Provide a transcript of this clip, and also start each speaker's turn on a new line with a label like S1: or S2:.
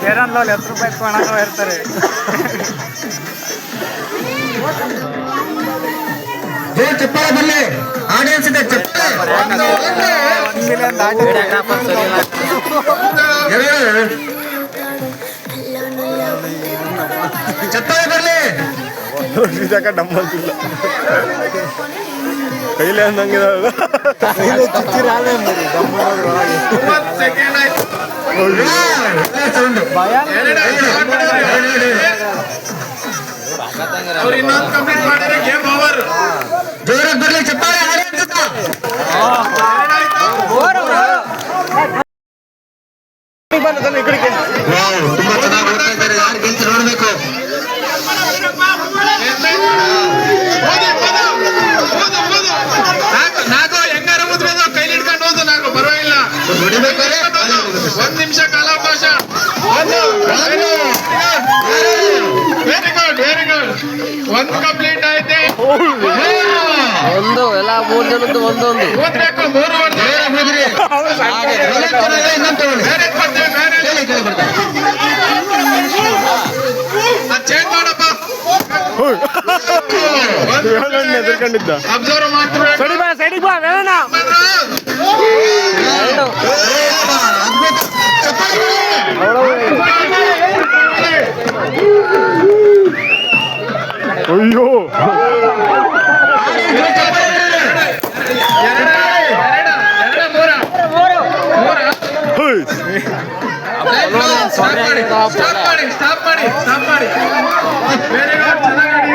S1: ಬೇರೊಂದು ಹತ್ತು ರೂಪಾಯಿ ಕೊಣಕ ಇರ್ತಾರೆ
S2: ಜೈ ಚಪ್ಪಾಳೆ ಬರಲಿ
S3: ಅವ್ರು ಹಿಡಿದಾಕ ನಂಬಂತಿಲ್ಲ ಕೈಲೇ ಅಂದಂಗಿದಾರಲ್ಲ
S2: ಜೋರಾಗಿ ಬರ್ಲಿ ಚಪ್ಪಾಳೆ
S3: ಬಂದ ಈ
S2: ಕಡೆಗೆ
S3: ಒಂದ್ ನಿಮಿಷ ಕಾಲಾವಕಾಶ ಒಂದು ವೆರಿ ಗುಡ್ ವೆರಿ ಗುಡ್ ಒಂದು ಕಂಪ್ಲೀಟ್ ಐತೆ
S4: ಒಂದು ಎಲ್ಲ ಮೂರ್ ಜನದ್ದು ಒಂದೊಂದು
S3: ಓದ್ಬೇಕು ಮೂರು ಒಂದು
S2: ಹೋದ್ರಿ ಇನ್ನೊಂದು ತಗೊಳ್ಳಿ
S3: ಬೇರೆ ಬರ್ತೀವಿ ಬೇರೆ
S2: ಕೇಳಿ ಕೇಳಿ ಬರ್ತಾರೆ
S3: ಚೇಂಜ್ ಮಾಡಪ್ಪ
S5: ಎದುರ್ಕೊಂಡಿದ್ದ
S3: ಅಬ್ಸರ್ವ್ ಮಾಡ್ತೀವಿ
S1: ಸೈಡಿಗೆ ಬಾ ಸೈಡಿಗೆ ಬಾ ವೇಣ
S3: ಸ್ಟಾಪ್ ಮಾಡಿ ಸ್ಟಾಪ್ ಮಾಡಿ ಸ್ಟಾಪ್ ಮಾಡಿ ಸ್ಟಾಪ್ ಮಾಡಿ ವೆರಿ ಗುಡ್ ಚೆನ್ನಾಗಿ